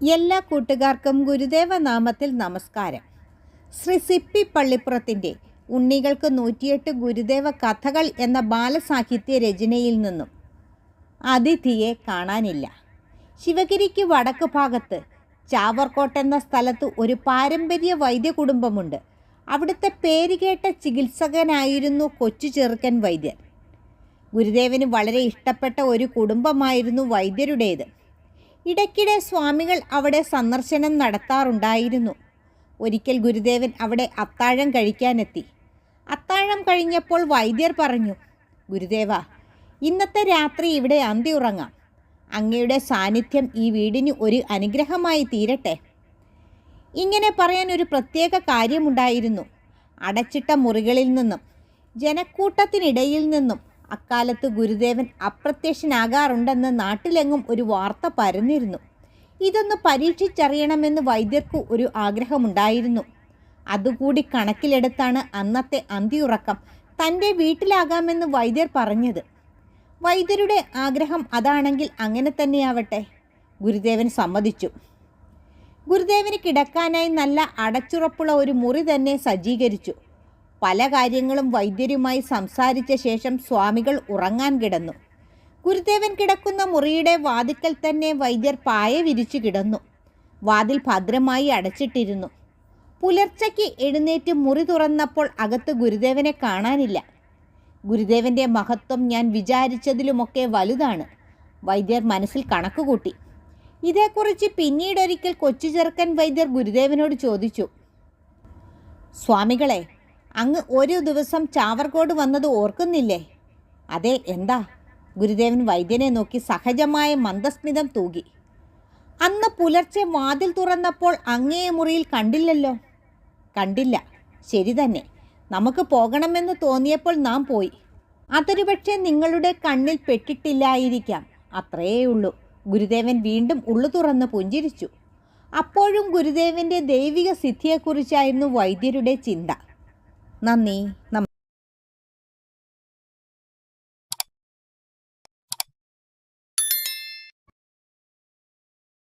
എല്ലാ കൂട്ടുകാർക്കും ഗുരുദേവ നാമത്തിൽ നമസ്കാരം. ശ്രീ സിപ്പി പള്ളിപ്പുറത്തിന്റെ ഉണ്ണികൾക്ക് നൂറ്റിയെട്ട് ഗുരുദേവ കഥകൾ എന്ന ബാലസാഹിത്യ രചനയിൽ നിന്നും അതിഥിയെ കാണാനില്ല. ശിവഗിരിക്ക് വടക്ക് ഭാഗത്ത് ചാവർക്കോട്ട് എന്ന സ്ഥലത്ത് ഒരു പാരമ്പര്യ വൈദ്യ കുടുംബമുണ്ട് അവിടുത്തെ പേരുകേട്ട ചികിത്സകനായിരുന്നു കൊച്ചു ചെറുക്കൻ വൈദ്യർ ഗുരുദേവന് വളരെ ഇഷ്ടപ്പെട്ട ഒരു കുടുംബമായിരുന്നു വൈദ്യരുടേത്. ഇടയ്ക്കിടെ സ്വാമികൾ അവിടെ സന്ദർശനം നടത്താറുണ്ടായിരുന്നു. ഒരിക്കൽ ഗുരുദേവൻ അവിടെ അത്താഴം കഴിക്കാനെത്തി. അത്താഴം കഴിഞ്ഞപ്പോൾ വൈദ്യർ പറഞ്ഞു ഗുരുദേവ ഇന്നത്തെ രാത്രി ഇവിടെ അന്തി ഉറങ്ങാം. അങ്ങയുടെ സാന്നിധ്യം ഈ വീടിന് ഒരു അനുഗ്രഹമായി തീരട്ടെ ഇങ്ങനെ പറയാൻ ഒരു പ്രത്യേക കാര്യമുണ്ടായിരുന്നു. അടച്ചിട്ട മുറികളിൽ നിന്നും ജനക്കൂട്ടത്തിനിടയിൽ നിന്നും അക്കാലത്ത് ഗുരുദേവൻ അപ്രത്യക്ഷനാകാറുണ്ടെന്ന് നാട്ടിലെങ്ങും ഒരു വാർത്ത പരന്നിരുന്നു. ഇതൊന്ന് പരീക്ഷിച്ചറിയണമെന്ന് വൈദ്യർക്ക് ഒരു ആഗ്രഹമുണ്ടായിരുന്നു. അതുകൂടി കണക്കിലെടുത്താണ് അന്നത്തെ അന്തിയുറക്കം. തന്റെ വീട്ടിലാകാമെന്ന് വൈദ്യർ പറഞ്ഞത്. വൈദ്യരുടെ ആഗ്രഹം അതാണെങ്കിൽ അങ്ങനെ തന്നെയാവട്ടെ. ഗുരുദേവൻ സമ്മതിച്ചു. ഗുരുദേവന് കിടക്കാനായി നല്ല അടച്ചുറപ്പുള്ള ഒരു മുറി തന്നെ സജ്ജീകരിച്ചു. പല കാര്യങ്ങളും വൈദ്യരുമായി സംസാരിച്ച ശേഷം സ്വാമികൾ ഉറങ്ങാൻ കിടന്നു. ഗുരുദേവൻ കിടക്കുന്ന മുറിയുടെ വാതിക്കൽ തന്നെ വൈദ്യർ പായ വിരിച്ചു കിടന്നു. വാതിൽ ഭദ്രമായി അടച്ചിട്ടിരുന്നു. പുലർച്ചയ്ക്ക് എഴുന്നേറ്റ് മുറി തുറന്നപ്പോൾ അകത്ത് ഗുരുദേവനെ കാണാനില്ല. ഗുരുദേവന്റെ മഹത്വം ഞാൻ വിചാരിച്ചതിലുമൊക്കെ വലുതാണ്. വൈദ്യർ മനസ്സിൽ കണക്കുകൂട്ടി ഇതേക്കുറിച്ച് പിന്നീടൊരിക്കൽ കൊച്ചു ചെറുക്കൻ വൈദ്യർ ഗുരുദേവനോട് ചോദിച്ചു. സ്വാമികളെ അങ്ങ് ഒരു ദിവസം ചാവർകോട് വന്നത് ഓർക്കുന്നില്ലേ? അതെ എന്താ? ഗുരുദേവൻ വൈദ്യനെ നോക്കി സഹജമായ മന്ദസ്മിതം തൂകി. അന്ന് പുലർച്ചെ വാതിൽ തുറന്നപ്പോൾ അങ്ങേ മുറിയിൽ കണ്ടില്ലല്ലോ? കണ്ടില്ല. ശരി തന്നെ. നമുക്ക് പോകണമെന്ന് തോന്നിയപ്പോൾ നാം പോയി. അതൊരു പക്ഷേ നിങ്ങളുടെ കണ്ണിൽ പെട്ടിട്ടില്ലായിരിക്കാം. അത്രയേ ഉള്ളൂ ഗുരുദേവൻ വീണ്ടും ഉള്ളു തുറന്ന് പുഞ്ചിരിച്ചു. അപ്പോഴും ഗുരുദേവന്റെ ദൈവിക സിദ്ധിയെക്കുറിച്ചായിരുന്നു വൈദ്യരുടെ ചിന്ത. നന്ദി. നമസ്കാരം.